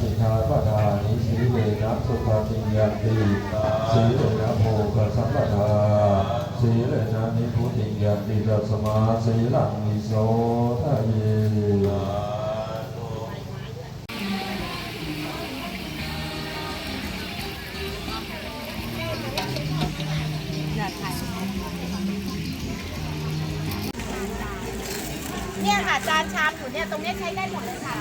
สิกขาปทานิสีเลนะสุขติยันติสีเลนะโภคสัมปทาสีเลนะนิพุติยันติตัสมาสีลังนิโสทะเย เนี่ยค่ะจานชามอยู่เนี่ยตรงเนี้ยใช้ได้หมดเลยค่ะ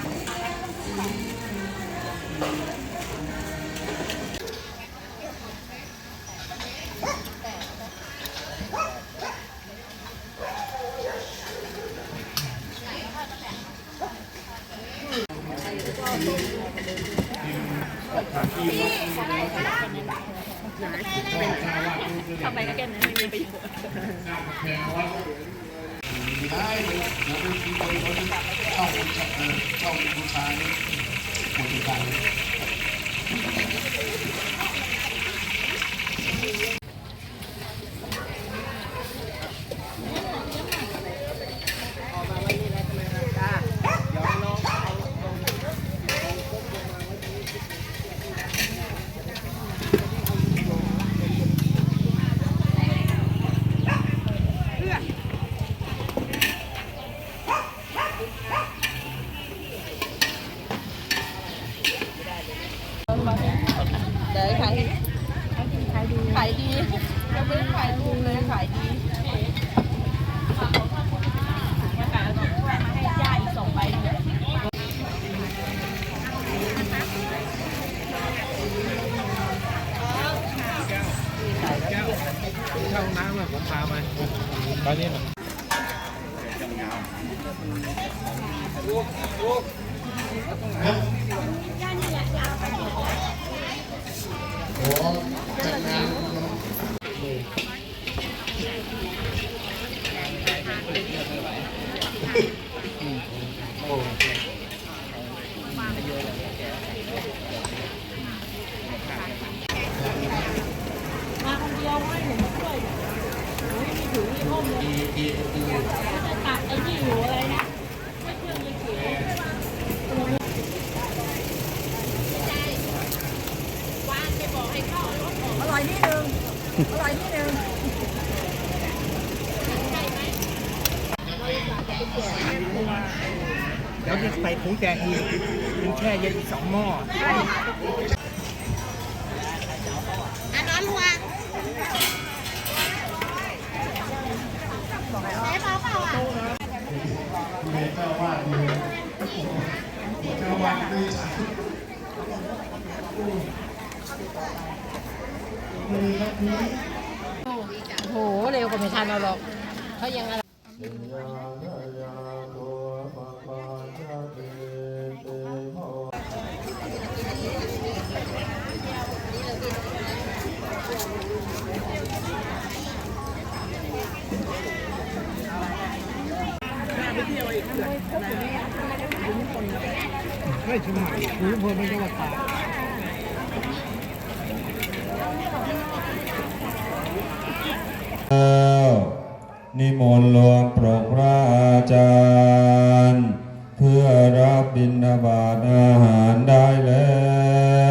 เข้าไปก็แค่นั้นไม่มีประโยชน์ เดี๋ยวขาจะเข้ายดีขายดียังไม่ได้ขายถูกเลยขายดีให้ย่าอีกสองใบเนี่ยเข้าห้องน้ำอะผมพามาตอนนี้มันมาคนเดียวไม่ผมช่วยโอ้ยมีถุงมีร่มเลยจะตัดไอ้ที่อยู่อะไรนะไม่เครื่องมีเขียว อร่อยนิดนึง อร่อยนิดนึง เดี๋ยวจะใส่ถุงแกงอีกมันแช่เย็นอีกสองหม้ออะน้อนรัวแม่เปล่าเปล่าอะโห เร็วกว่าไม่ทันเราหรอกเขายังอะไร ไม่ใช่ใหม่คุยเพลินไม่ใช่ว่าตายแล้วนิมนต์หลวงปรดพระอาจารย์ เพื่อรับบิณฑบาตอาหารได้แล้ว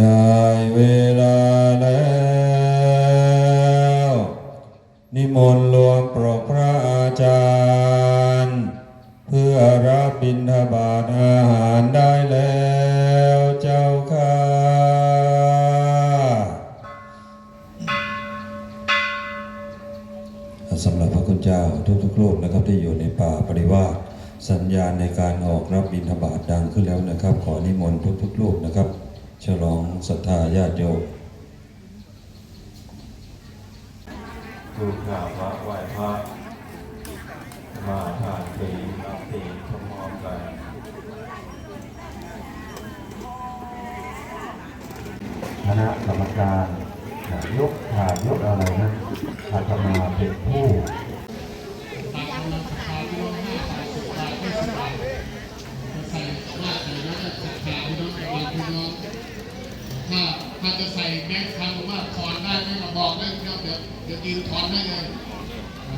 ได้เวลาแล้ว นิมนต์หลวงปรดพระอาจารย์ เพื่อรับบิณฑบาตอาหารได้แล้วเจ้าค่ะ สำหรับพระคุณเจ้าทุกๆรูปนะครับที่อยู่ในป่าปริวาสสัญญาณในการออกรับบิณฑบาตดังขึ้นแล้วนะครับ ขอนิมนต์ทุกๆรูปนะครับ ฉลองศรัทธาญาติโยมดูกราบพระไหวพระมาทานทีรับทีพร้อมกันคณะกรรมการนายกขาดยกอะไรนะอาตมาเป็นผู้ ถ้าถ้าจะใส่แบงค์พันหรือว่าทอนได้ไม่มาบอกได้เดี๋ยวเดี๋ยวเดี๋ยวอินทอนได้เลย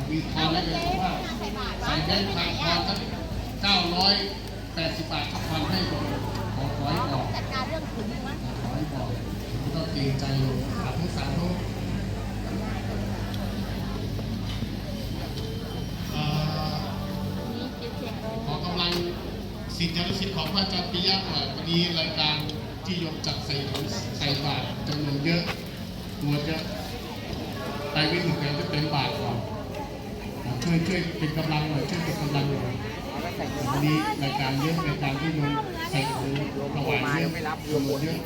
มีทอนได้เลยเพราะว่าใส่แบงค์พันทอนสักเก้าร้อยแปดสิบบาทก็ทอนให้ผมขอขอให้บอกจัดการเรื่องขุนว่าขอให้บอกไม่ต้องเกรงใจเลยสาธุสาธุเอ่อขอกำลังสิทธิอนุสิทธิ์ของพระอาจารย์ปิยะหน่อยวันนี้รายการ ที่ยกจับใส่ถุงใส่บาตรจำนวนเยอะตัวเยอะไปไม่ถึงกันก็เป็นบาทก่อนช่วยช่วยเป็นกำลังหน่อยช่วยเป็นกำลังหน่อยวันนี้รายการเยอะรายการที่มันใส่ถุงถวายเยอะจำนวนเยอะ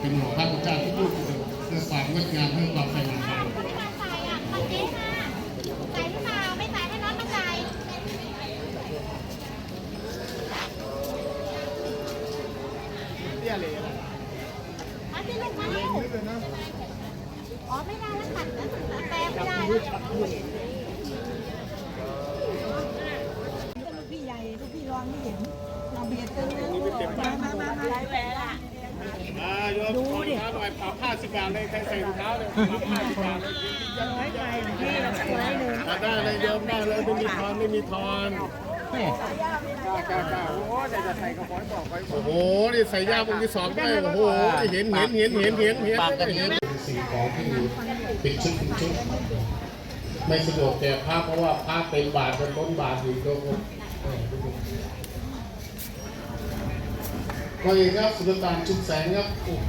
เป็นหัวงพระพุทธเจ้าทุกรูปเลยเพื่อความงดงามเพื่อความสง่างาม ไม่ได้แล้วตัดแล้วแปลไม่ได้แล้วพี่ใหญ่ลูกพี่รองไม่เห็นเราเบียดกันนะมามามามาหลายแหวนอะดูดิหน่อยปรับห้าสิบบาทเลยใครใส่รองเท้าเลยปรับห้าสิบบาทเลยร้อยไปพี่ร้อยหนึ่งได้เลยโยมได้เลยไม่มีทอนไม่มีทอนก้าก้โอ้ยจะใส่กระป๋อยบอกไว้โอ้โห นี่ใส่ยาบงที่สองได้โอ้โห เห็นเห็นเห็นเห็นเห็นเห็นเห็น สิ่งของที่เป็นชุดเป็นชุด ไม่สะดวกแก่ภาพเพราะว่าภาพเป็นบาทเป็นล้นบาทอยู่ตรงนี้ก็เองครับสุลต่านชุดแสงครับโอ้โห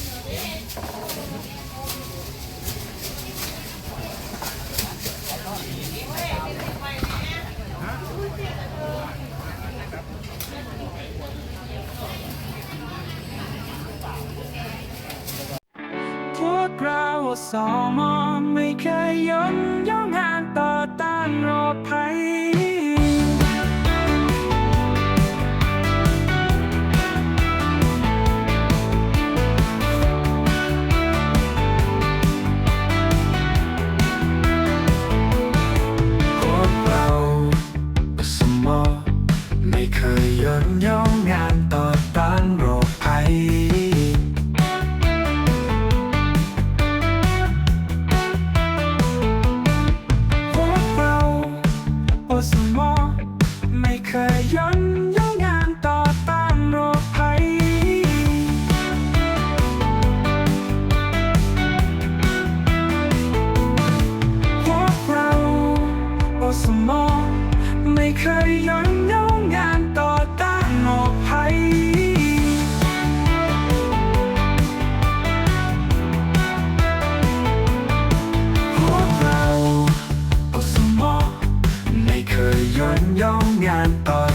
สอมอไม่เคยย่นย่องห่างต่อต้านโรคภัย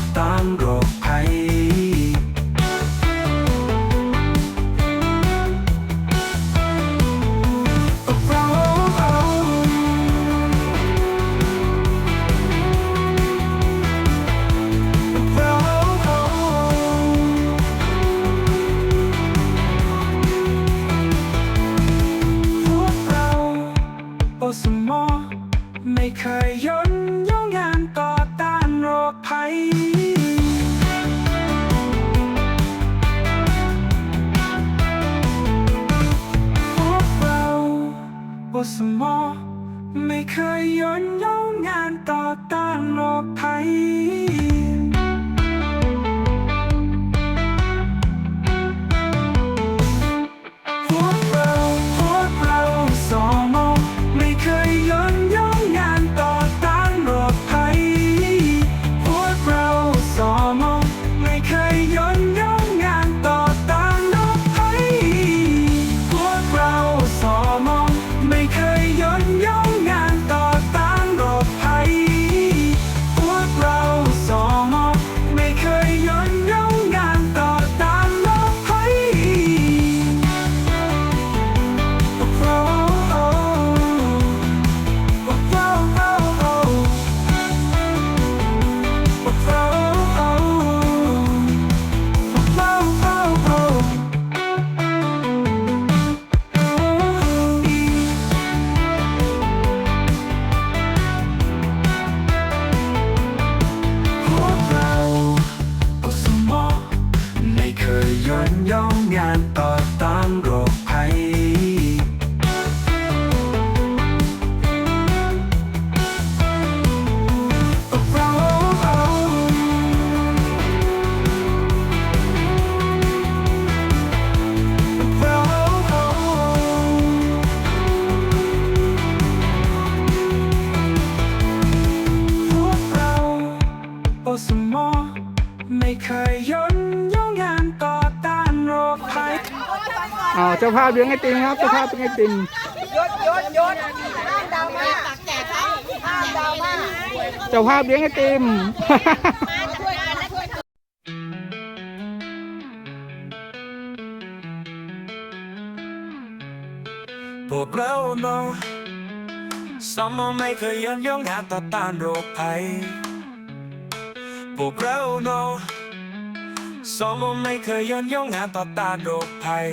บต้านโรคภัพวกเราโอสมอไม่เคยย้อน ภัย พวกเราบสมอไม่เคยย้อนย้องงานต่อต้านโลกภัย จ้าภาพเลี้ยงไอติมครับเจ้าภาพเป็นไอติมยศยศยศห้ามดราม่าแจกเขาห้ามดราม่าเจ้าภาพเลี้ยงไอติมช่วยกันนะช่วยกันพวกเราเนาะสมองไม่เคยย่นย่องงานต่อต้านโรคภัยพวกเราเนาะสมองไม่เคยย่นย่องงานต่อต้านโรคภัย